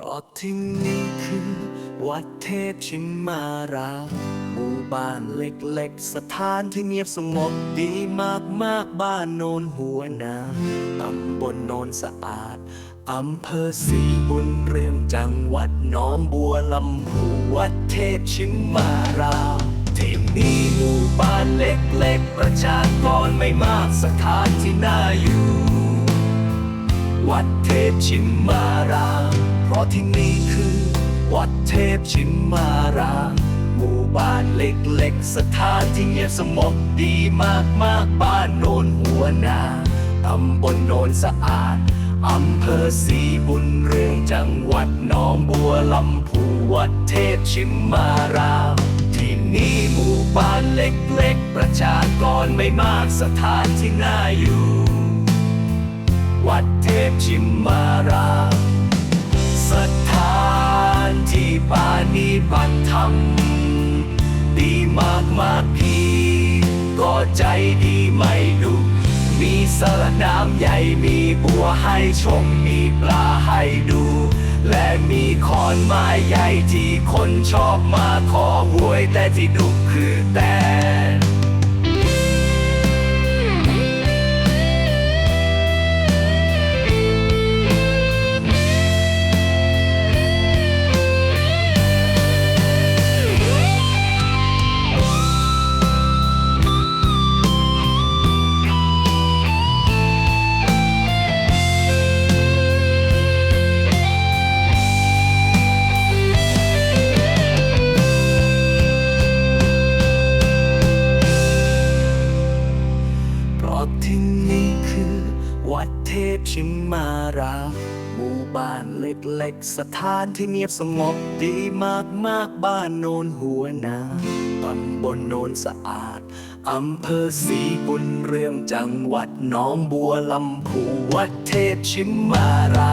เพราะที่นี่คือวัดเทพชิมารามหมู่บ้านเล็กๆ สถานที่เงียบสงบดีมากมากๆบ้านโนนหัวนาตำบลโนนสะอาด อำเภอศรีบุญเรืองจังหวัดน้องบัวลำพูวัดเทพชิมารามที่นี่หมู่บ้านเล็กๆ ประชากรไม่มากสถานที่น่าอยู่ วัดเทพชิมาราม ราะที่นี่คือ วัดเทพชิมารามหมู่บ้านเล็กๆ สถานที่เงียบสงบดีมากมากๆ บ้านโนนหัวนาตำบลโนนสะอาด อำเภอศรีบุญเรืองจังหวัดหนองบัวลำพูวัดเทพชิมารามที่นี่หมู่บ้านเล็กๆ ประชากรไม่มากสถานที่น่าอยู่ วัดเทพชิมาราม สถานที่ปานิบัติธรรม ดีมากมากพี่ ก็ใจดีไม่ดุมีสระน้ำใหญ่มีบัวให้ชมมีปลาให้ดู และมีขอนไม้ใหญ่ที่คนชอบมาขอหวยแต่ที่ดุคือแต่ พชิมาราหมู่บ้านเล็กๆ สถานที่เงียบสงบดีมากมากบ้านโนนหัวนาตำบลโนนสะอาด อำเภอศรีบุญเรืองจังหวัดน้องบัวลำพูวัดเทพชิมารา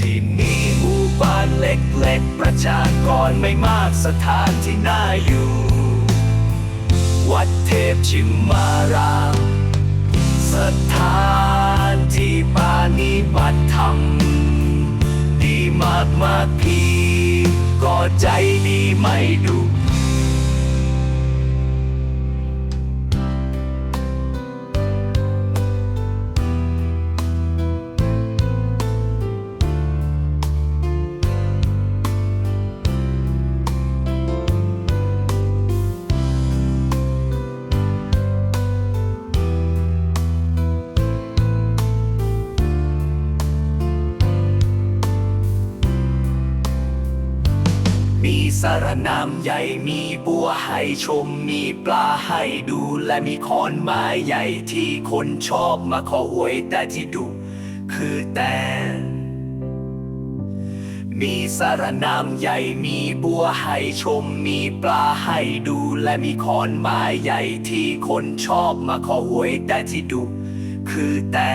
ที่นี่หมู่บ้านเล็กๆ ประชากรไม่มากสถานที่น่าอยู่ วัดเทพชิมาราสถาน บัติธรรม ดีมากมากพี่ก็ใจดีไม่ดุ สารน้ำใหญ่มีบัวให้ชมมีปลาให้ดูและมีขอนไม้ใหญ่ที่คนชอบมาขอหวยแต่ที่ดุคือแต่มีสารน้ำใหญ่มีบัวให้ชมมีปลาให้ดูและมีขอนไม้ใหญ่ที่คนชอบมาขอหวยแต่ที่ดุคือแต่